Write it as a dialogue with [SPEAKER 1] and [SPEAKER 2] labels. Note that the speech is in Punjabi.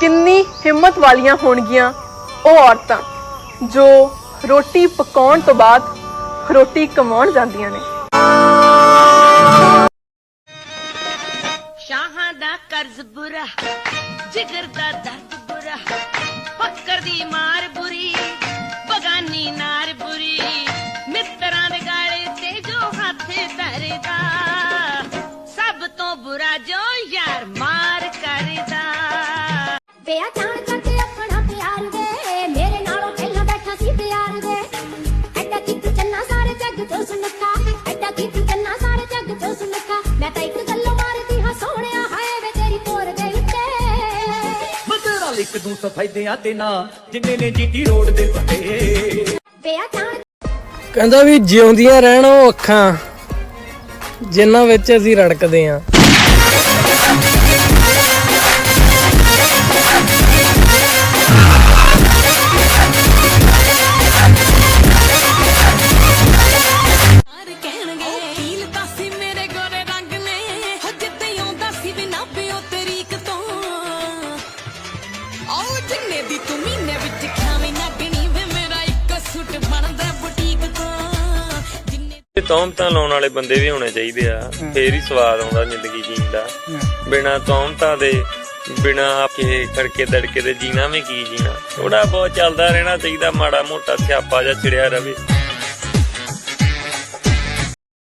[SPEAKER 1] ਕਿੰਨੀ ਹਿੰਮਤ ਵਾਲੀਆਂ ਹੋਣਗੀਆਂ ਉਹ ਔਰਤਾਂ ਜੋ ਰੋਟੀ ਪਕਾਉਣ ਤੋਂ ਬਾਅਦ ਰੋਟੀ ਕਮਾਉਣ ਜਾਂਦੀਆਂ ਨੇ।
[SPEAKER 2] ਸ਼ਾਹਾਂ ਦਾ ਕਰਜ਼ ਬੁਰਾ, ਜਿਗਰ ਦਾ ਦਰਦ ਬੁਰਾ, ਫੱਕਰ ਦੀ ਮਾਰ ਬੁਰੀ, ਬਗਾਨੀ ਨਾਰ ਬੁਰੀ, ਮਿੱਤਰਾਂ ਦੇ ਗਾਲੇ ਤੇ ਜੋ ਹੱਥ ਧਰਦਾ।
[SPEAKER 3] ਵਿਆ ਜਾਣ ਕਰਕੇ ਆਪਣਾ ਪਿਆਰ ਵੇ। ਮੇਰੇ ਨਾਲੋਂ ਪਹਿਲਾਂ ਬੈਠਾ ਸੀ ਪਿਆਰ ਵੇ। ਐਡਾ ਕੀ ਤੂੰ ਚੰਨਾ ਸਾਰੇ ਜੱਗ ਤੋਂ ਸੁਨੱਖਾ। ਐਡਾ ਕੀ ਤੂੰ ਚੰਨਾ ਸਾਰੇ ਜੱਗ ਤੋਂ ਸੁਨੱਖਾ। ਮੈਂ ਤਾਂ ਇੱਕ ਗੱਲ ਮਾਰਦੀ ਹਾਂ ਸੋਹਣਿਆ ਹਾਏ ਵੇ ਤੇਰੀ ਤੋਰ ਦੇ ਉੱਤੇ।
[SPEAKER 4] ਮਗਰਾਂ ਲਿਖ ਦੂੰ ਸਫੈਦਿਆਂ ਤੇ ਨਾ ਜਿੰਨੇ ਨੇ ਜੀਟੀ ਰੋਡ ਦੇ ਪੱਤੇ।
[SPEAKER 3] ਵਿਆ ਜਾਣ
[SPEAKER 5] ਕਹਿੰਦਾ ਵੀ ਜਿਉਂਦੀਆਂ ਰਹਿਣ ਉਹ ਅੱਖਾਂ ਜਿਨ੍ਹਾਂ ਵਿੱਚ ਅਸੀਂ ਰੜਕਦੇ ਆਂ
[SPEAKER 2] ਆਓ ਜਿੰਨੇ ਦੀ ਤੂੰ ਮਹੀਨੇ ਵਿੱਚ ਖਾਵੇਂ ਨਗਣੀ ਵੇ ਮੇਰਾ ਇੱਕ ਸੂਟ ਬਣਦਾ ਬੁਟੀਕ ਤੋਂ। ਜਿੰਨੇ
[SPEAKER 6] ਤੇ ਤੌਮਤਾਂ ਲਾਉਣ ਵਾਲੇ ਬੰਦੇ ਵੀ ਹੋਣੇ ਚਾਹੀਦੇ ਆ। ਫੇਰ ਹੀ ਸਵਾਦ ਆਉਂਦਾ ਜ਼ਿੰਦਗੀ ਜੀਣ ਦਾ। ਬਿਨਾ ਤੌਮਤਾਂ ਦੇ ਬਿਨਾ ਕੇ ਖੜਕੇ ਦੜਕੇ ਦੇ ਜੀਣਾ ਵੀ ਕੀ ਜੀਣਾ। ਥੋੜਾ ਬਹੁਤ ਚੱਲਦਾ ਰਹਿਣਾ ਚਾਹੀਦਾ ਮਾੜਾ ਮੋਟਾ ਸਿਆਪਾ ਜਾਂ ਛਿੜਿਆ ਰਵੇ।